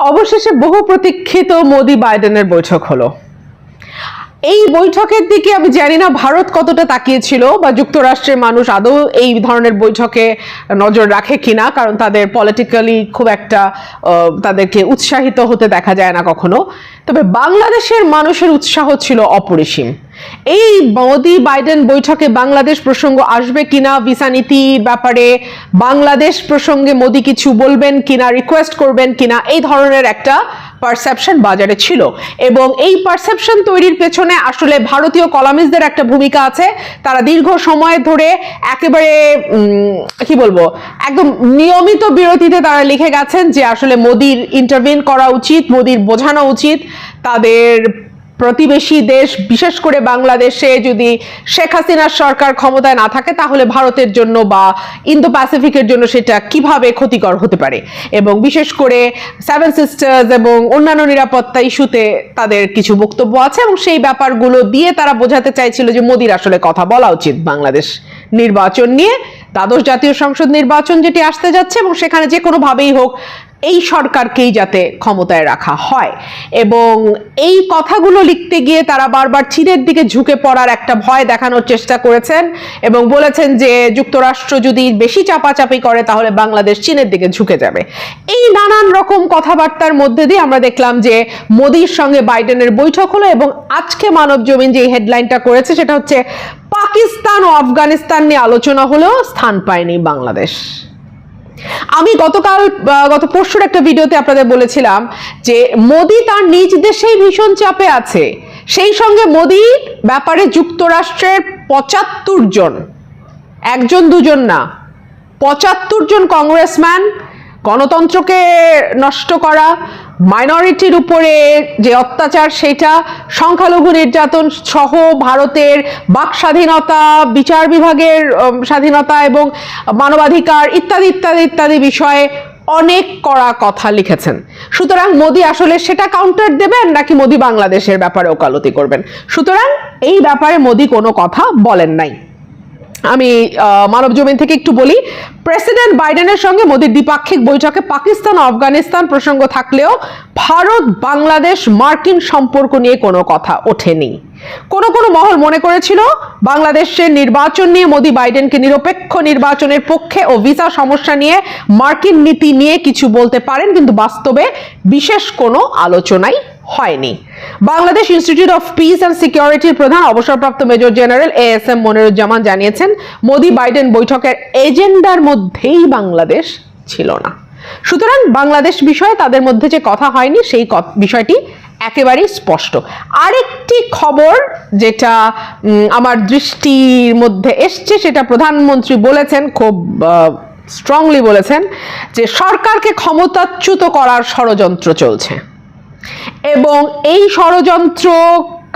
অবশেষে বহু প্রতীক্ষিত মোদি বাইডেনের বৈঠক হলো। এই বৈঠকের দিকে আমি জানি না ভারত কতটা তাকিয়েছিল বা যুক্তরাষ্ট্রের মানুষ আদৌ এই ধরনের বৈঠকে নজর রাখে কিনা, কারণ তাদের পলিটিক্যালি খুব একটা তাদেরকে উৎসাহিত হতে দেখা যায় না কখনো। তবে বাংলাদেশের মানুষের উৎসাহ ছিল অপরিসীম। এই মোদি বাইডেন বৈঠকে বাংলাদেশ প্রসঙ্গ আসবে কিনা? ভিসা নীতির ব্যাপারে বাংলাদেশ প্রসঙ্গে মোদি কিছু বলবেন কিনা? রিকোয়েস্ট করবেন কিনা? এই ধরনের একটা পারসেপশন বাজারে ছিল। এবং এই পারসেপশন তৈরির পেছনে আসলে ভারতীয় কলামিস্টদের একটা ভূমিকা আছে। তারা দীর্ঘ সময় ধরে একেবারে কি বলব, একদম নিয়মিত বিরতিতে তারা লিখে গেছেন যে আসলে মোদির ইন্টারভিন করা উচিত, মোদির বোঝানো উচিত, তাদের প্রতিবেশী দেশ, বিশেষ করে বাংলাদেশে যদি শেখ হাসিনার সরকার ক্ষমতায় না থাকে, তাহলে ভারতের জন্য বা ইন্দো প্যাসিফিকের জন্য সেটা কীভাবে ক্ষতিকর হতে পারে? এবং বিশেষ করে সেভেন সিস্টার্স এবং অন্যান্য নিরাপত্তা ইস্যুতে তাদের কিছু বক্তব্য আছে এবং সেই ব্যাপারগুলো দিয়ে তারা বোঝাতে চাইছিল যে মোদির আসলে কথা বলা উচিত বাংলাদেশ নির্বাচন নিয়ে। দ্বাদশ জাতীয় সংসদ নির্বাচন যেটি আসতে যাচ্ছে এবং সেখানে যে কোনোভাবেই হোক এই সরকারকেই যাতে ক্ষমতায় রাখা হয়। এবং এই কথাগুলো লিখতে গিয়ে তারা বারবার চীনের দিকে ঝুঁকে পড়ার একটা ভয় দেখানোর চেষ্টা করেছেন এবং বলেছেন যে, যুক্তরাষ্ট্র যদি বেশি চাপাচাপি করে, তাহলে বাংলাদেশ চীনের দিকে ঝুঁকে যাবে। এই নানান রকম কথাবার্তার মধ্যে দিয়ে আমরা দেখলাম যে, মোদির সঙ্গে বাইডেনের বৈঠক হলো এবং আজকে মানব জমিন যে হেডলাইনটা করেছে, সেটা হচ্ছে, পাকিস্তান ও আফগানিস্তান নিয়ে আলোচনা হলেও স্থান পায়নি বাংলাদেশ। আমি গতকাল গত পরশুর একটা ভিডিওতে আপনাদের বলেছিলাম যে মোদি তার নিজ দেশেই ভীষণ চাপে আছে। সেই সঙ্গে মোদির ব্যাপারে যুক্তরাষ্ট্রের পঁচাত্তর জন, একজন দুজন না, পঁচাত্তর জন কংগ্রেসম্যান গণতন্ত্রকে নষ্ট করা মাইনরিটির উপরে যে অত্যাচার, সেটা সংখ্যালঘু নির্যাতন সহ ভারতের বাক স্বাধীনতা, বিচার বিভাগের স্বাধীনতা এবং মানবাধিকার ইত্যাদি ইত্যাদি ইত্যাদি বিষয়ে অনেক কড়া কথা লিখেছেন। সুতরাং মোদি আসলে সেটা কাউন্টার দেবেন নাকি মোদি বাংলাদেশের ব্যাপারে ওকালতি করবেন? সুতরাং এই ব্যাপারে মোদি কোনো কথা বলেন নাই। আমি মানব জমিন থেকে একটু বলি প্রেসিডেন্ট বাইডেনের সঙ্গে মোদির দ্বিপাক্ষিক বৈঠকে পাকিস্তান, আফগানিস্তান প্রসঙ্গ থাকলেও ভারত, বাংলাদেশ, মার্কিন সম্পর্ক নিয়ে কোনো কথা ওঠেনি। কোনো কোনো মহল মনে করেছিল, বাংলাদেশের নির্বাচন নিয়ে মোদি বাইডেনকে নিরপেক্ষ নির্বাচনের পক্ষে ও ভিসা সমস্যা নিয়ে মার্কিন নীতি নিয়ে কিছু বলতে পারেন, কিন্তু বাস্তবে বিশেষ কোনো আলোচনাই হয়নি। Bangladesh institute of peace and সিকিউরিটির প্রধান অবসরপ্রাপ্ত major general A S M Moniruzzaman জানিয়েছেন, মোদি বাইডেন বৈঠকের এজেন্ডার মধ্যেই বাংলাদেশ ছিল না। সুতরাং বাংলাদেশ বিষয়ে তাদের মধ্যে যে কথা হয়নি, সেই বিষয়টি একেবারেই স্পষ্ট। আরেকটি খবর যেটা আমার দৃষ্টির মধ্যে এসছে, সেটা প্রধানমন্ত্রী বলেছেন, খুব স্ট্রংলি বলেছেন, যে সরকারকে ক্ষমতাচ্যুত করার ষড়যন্ত্র চলছে। এবং এই ষড়যন্ত্র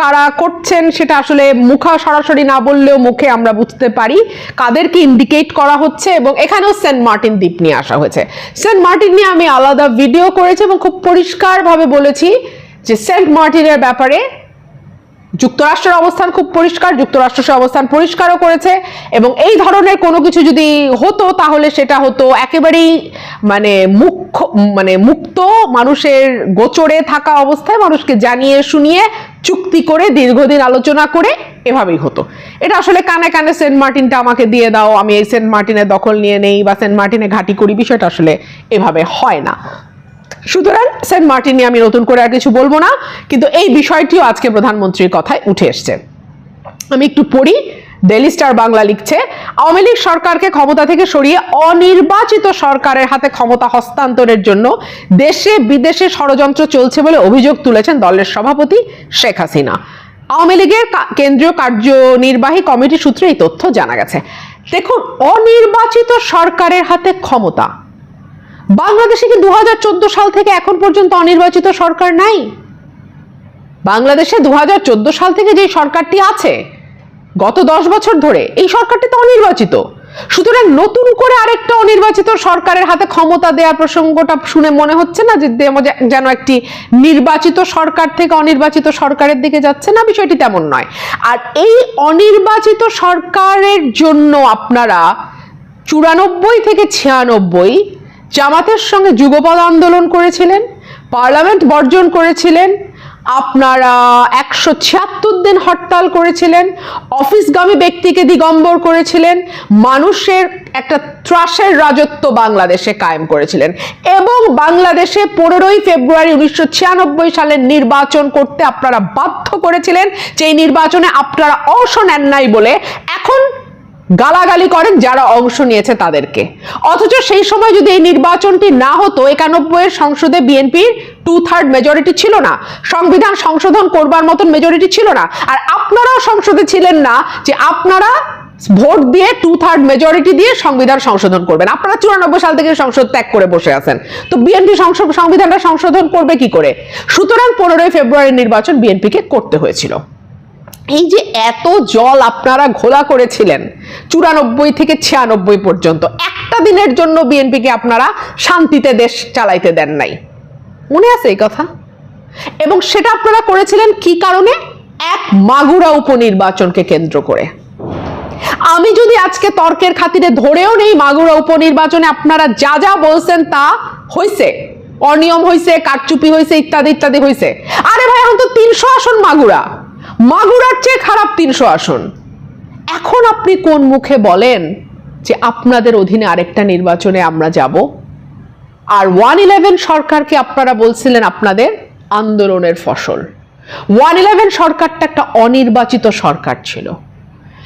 কারা করছেন সেটা আসলে মুখা সরাসরি না বললেও মুখে আমরা বুঝতে পারি। কাদেরকে ইন্ডিকেট করা হচ্ছে এবং এখানেও সেন্ট মার্টিন দ্বীপ নিয়ে আসা হয়েছে। সেন্ট মার্টিন নিয়ে আমি আলাদা ভিডিও করেছি এবং খুব পরিষ্কারভাবে বলেছি যে সেন্ট মার্টিনের ব্যাপারে যুক্তরাষ্ট্রের অবস্থান খুব পরিষ্কার, যুক্তরাষ্ট্র সে অবস্থান পরিষ্কারও করেছে এবং এই ধরনের কোনো কিছু যদি হতো তাহলে সেটা হতো একেবারেই মানে মুখ্য মানে মুক্ত মানুষের গোচরে থাকা অবস্থায় মানুষকে জানিয়ে শুনিয়ে চুক্তি করে দীর্ঘদিন আলোচনা করে এভাবেই হতো। এটা আসলে কানে কানে সেন্ট মার্টিনটা আমাকে দিয়ে দাও, আমি এই সেন্ট মার্টিনের দখল নিয়ে নেই বা সেন্ট মার্টিনে ঘাঁটি করি, বিষয়টা আসলে এভাবে হয় না। সুতরাং সেন্ট মার্টিন নিয়ে আমি নতুন করে আর কিছু বলব না, কিন্তু এই বিষয়টিও আজকে প্রধানমন্ত্রীর কথায় উঠে এসছে। আমি একটু পড়ি ডেলি স্টার বাংলা লিখছে, আওয়ামী লীগ সরকারকে ক্ষমতা থেকে সরিয়ে অনির্বাচিত সরকারের হাতে ক্ষমতা হস্তান্তরের জন্য দেশে বিদেশে ষড়যন্ত্র চলছে বলে অভিযোগ তুলেছেন দলের সভাপতি শেখ হাসিনা। আওয়ামী লীগের কেন্দ্রীয় কার্যনির্বাহী কমিটি সূত্রে এই তথ্য জানা গেছে। দেখুন, অনির্বাচিত সরকারের হাতে ক্ষমতা বাংলাদেশে কি দু হাজার চোদ্দ সাল থেকে এখন পর্যন্ত অনির্বাচিত সরকার নাই? বাংলাদেশে দু হাজার চোদ্দ সাল থেকে যে সরকারটি আছে, গত দশ বছর ধরে এই সরকারটি তো অনির্বাচিত। সুতরাং নতুন করে আরেকটা অনির্বাচিত সরকারের হাতে ক্ষমতা দেওয়ার প্রসঙ্গটা শুনে মনে হচ্ছে না যে যেন একটি নির্বাচিত সরকার থেকে অনির্বাচিত সরকারের দিকে যাচ্ছে না? বিষয়টি তেমন নয়। আর এই অনির্বাচিত সরকারের জন্য আপনারা চুরানব্বই থেকে ছিয়ানব্বই জামাতের সঙ্গে যুগপদ আন্দোলন করেছিলেন, পার্লামেন্ট বর্জন করেছিলেন, আপনারা একশো ছিয়াত্তর দিন হরতাল করেছিলেন, অফিসগামী ব্যক্তিকে দিগম্বর করেছিলেন, মানুষের একটা ত্রাসের রাজত্ব বাংলাদেশে কায়েম করেছিলেন এবং বাংলাদেশে পনেরোই ফেব্রুয়ারি উনিশশো ছিয়ানব্বই সালের নির্বাচন করতে আপনারা বাধ্য করেছিলেন, যে নির্বাচনে আপনারা অংশ নেন নাই বলে এখন গালাগালি করেন যারা অংশ নিয়েছে তাদেরকে। অথচ সেই সময় যদি এই নির্বাচনটি না হতো একানব্বই এর সংসদে বিএনপির টু থার্ড মেজরিটি ছিল না, সংবিধান সংশোধন করবার মতন মেজরিটি ছিল না। আর আপনারাও সংসদে ছিলেন না যে আপনারা ভোট দিয়ে টু থার্ড মেজরিটি দিয়ে সংবিধান সংশোধন করবেন। আপনারা চুরানব্বই সাল থেকে সংসদ ত্যাগ করে বসে আছেন। তো বিএনপি সংবিধানটা সংশোধন করবে কি করে? সুতরাং পনেরোই ফেব্রুয়ারি নির্বাচন বিএনপিকে করতে হয়েছিল। এই যে এত জল আপনারা ঘোলা করেছিলেন, চুরানব্বই থেকে ছিয়ানব্বই পর্যন্ত। একটা দিনের জন্য বিএনপিকে আপনারা শান্তিতে দেশ চালাইতে দেন নাই। মনে আছে এই কথা? এবং সেটা আপনারা করেছিলেন কি কারণে? এক মাগুরা উপনির্বাচনকে কেন্দ্র করে। আমি যদি আজকে তর্কের খাতিরে ধরেও নেই মাগুরা উপনির্বাচনে আপনারা যা যা বলছেন তা হয়েছে অনিয়ম হয়েছে কারচুপি হয়েছে ইত্যাদি ইত্যাদি হয়েছে আরে ভাই, এখন তো তিনশো আসন মাগুরা। মাগুরার চেয়ে খারাপ তিনশো আসন। এখন আপনি কোন মুখে বলেন যে আপনাদের অধীনে আরেকটা নির্বাচনে আমরা যাব? আর ওয়ান ইলেভেন সরকারকে আপনারা বলছিলেন আপনাদের আন্দোলনের ফসল। ওয়ান ইলেভেন সরকারটা একটা অনির্বাচিত সরকার ছিল।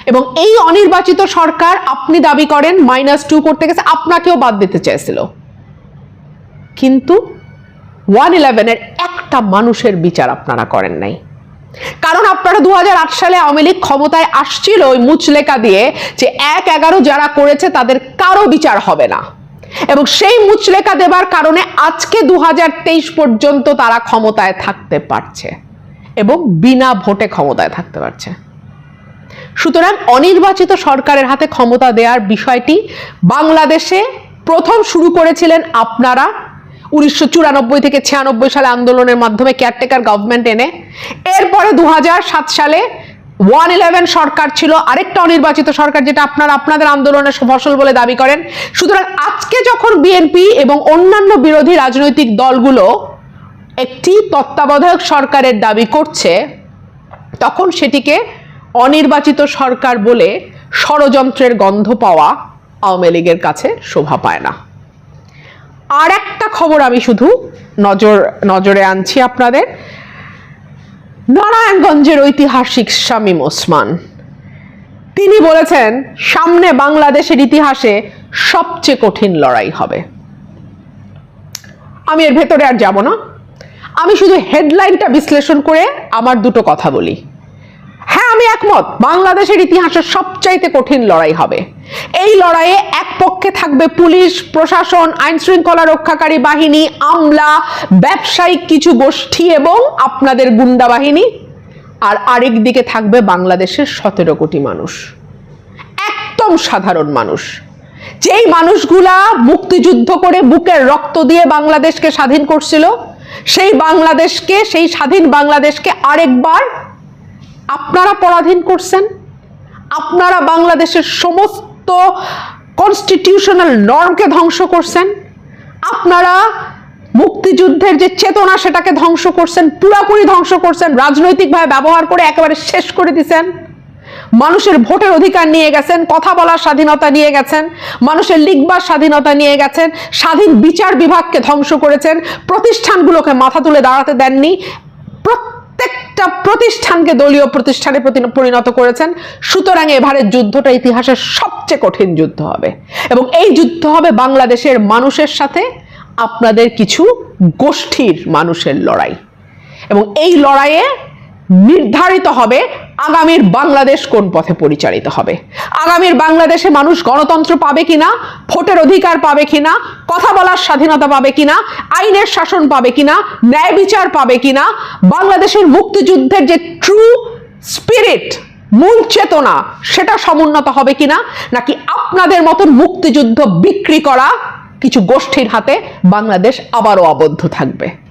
এবং এই অনির্বাচিত সরকার আপনি দাবি করেন মাইনাস টু করতে গেছে, আপনাকেও বাদ দিতে চেয়েছিল কিন্তু ওয়ান ইলেভেনের একটা মানুষের বিচার আপনারা করেন নাই। কারণ আপনারা দু সালে আওয়ামী লীগ ক্ষমতায় আসছিল ওই মুচলেকা দিয়ে যে এক এগারো যারা করেছে তাদের কারও বিচার হবে না। এবং সেই মুচলেকা দেবার কারণে আজকে দুহাজার তেইশ পর্যন্ত তারা ক্ষমতায় থাকতে পারছে এবং বিনা ভোটে ক্ষমতায় থাকতে পারছে। সুতরাং অনির্বাচিত সরকারের হাতে ক্ষমতা দেওয়ার বিষয়টি বাংলাদেশে প্রথম শুরু করেছিলেন আপনারা উনিশশো চুরানব্বই থেকে ছিয়ানব্বই সালে আন্দোলনের মাধ্যমে কেয়ারটেকার গভর্নমেন্ট এনে, এরপরে দু সালে ওয়ান ইলেভেন সরকার ছিল, আরেকটা অনির্বাচিত সরকার যেটা আপনারা আপনাদের আন্দোলনের ফসল বলে দাবি করেন। সুতরাং আজকে যখন বিএনপি এবং অন্যান্য বিরোধী রাজনৈতিক দলগুলো একটি তত্ত্বাবধায়ক সরকারের দাবি করছে, তখন সেটিকে অনির্বাচিত সরকার বলে ষড়যন্ত্রের গন্ধ পাওয়া আওয়ামী লীগের কাছে শোভা পায় না। আর একটা খবর আমি শুধু নজর, নজরে আনছি আপনাদের। নারায়ণগঞ্জের ঐতিহাসিক শামীম ওসমান। তিনি বলেছেন, সামনে বাংলাদেশের ইতিহাসে সবচেয়ে কঠিন লড়াই হবে। আমি এর ভেতরে আর যাব না। আমি শুধু হেডলাইনটা বিশ্লেষণ করে আমার দুটো কথা বলি। আমি একমত, বাংলাদেশের ইতিহাসে সবচাইতে কঠিন লড়াই হবে। এই লড়াইয়ে এক পক্ষে থাকবে পুলিশ, প্রশাসন আইন শৃঙ্খলা রক্ষাকারী বাহিনী, আমলা, ব্যবসায়িক কিছু গোষ্ঠী এবং আপনাদের গুন্ডা বাহিনী, আর আরেক দিকে থাকবে বাংলাদেশের সতেরো কোটি মানুষ। একদম সাধারণ মানুষ। যেই মানুষগুলা মুক্তিযুদ্ধ করে বুকের রক্ত দিয়ে বাংলাদেশকে স্বাধীন করছিল, সেই বাংলাদেশকে, সেই স্বাধীন বাংলাদেশকে আরেকবার আপনারা পরাধীন করছেন, আপনারা বাংলাদেশের সমস্ত কনস্টিটিউশনাল নর্মকে ধ্বংস করছেন, আপনারা মুক্তিযুদ্ধের যে চেতনা সেটাকে ধ্বংস করছেন, পুরাপুরি ধ্বংস করছেন, রাজনৈতিকভাবে ব্যবহার করে একেবারে শেষ করে দিছেন, মানুষের ভোটের অধিকার নিয়ে গেছেন, কথা বলার স্বাধীনতা নিয়ে গেছেন, মানুষের লিখবার স্বাধীনতা নিয়ে গেছেন, স্বাধীন বিচার বিভাগকে ধ্বংস করেছেন, প্রতিষ্ঠানগুলোকে মাথা তুলে দাঁড়াতে দেননি প্রত্যেকটা প্রতিষ্ঠানকে দলীয় প্রতিষ্ঠানে পরিণত করেছেন। সুতরাং এবারের যুদ্ধটা ইতিহাসের সবচেয়ে কঠিন যুদ্ধ হবে। এবং এই যুদ্ধ হবে বাংলাদেশের মানুষের সাথে, আপনাদের কিছু গোষ্ঠীর মানুষের লড়াই। এবং এই লড়াইয়ে নির্ধারিত হবে আগামীর বাংলাদেশ কোন পথে পরিচালিত হবে। আগামীর বাংলাদেশে মানুষ গণতন্ত্র পাবে কিনা, ভোটের অধিকার পাবে কিনা, কথা বলার স্বাধীনতা পাবে কিনা, আইনের শাসন পাবে কিনা, ন্যায় বিচার পাবে কিনা, বাংলাদেশের মুক্তিযুদ্ধের যে ট্রু স্পিরিট মূল চেতনা, সেটা সমুন্নত হবে কিনা, নাকি আপনাদের মতন মুক্তিযুদ্ধ বিক্রি করা কিছু গোষ্ঠীর হাতে বাংলাদেশ আবারও আবদ্ধ থাকবে?